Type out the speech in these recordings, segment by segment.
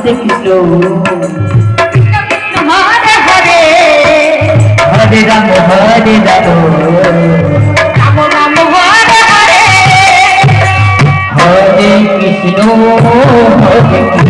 রাধে কৃষ্ণ হরে হরে। হরে রাম হরে রাম। হরে কৃষ্ণ হরে কৃষ্ণ।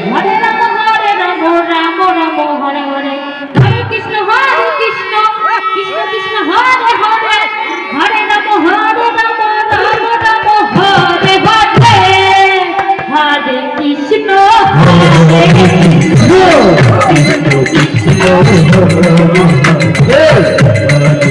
ஏய்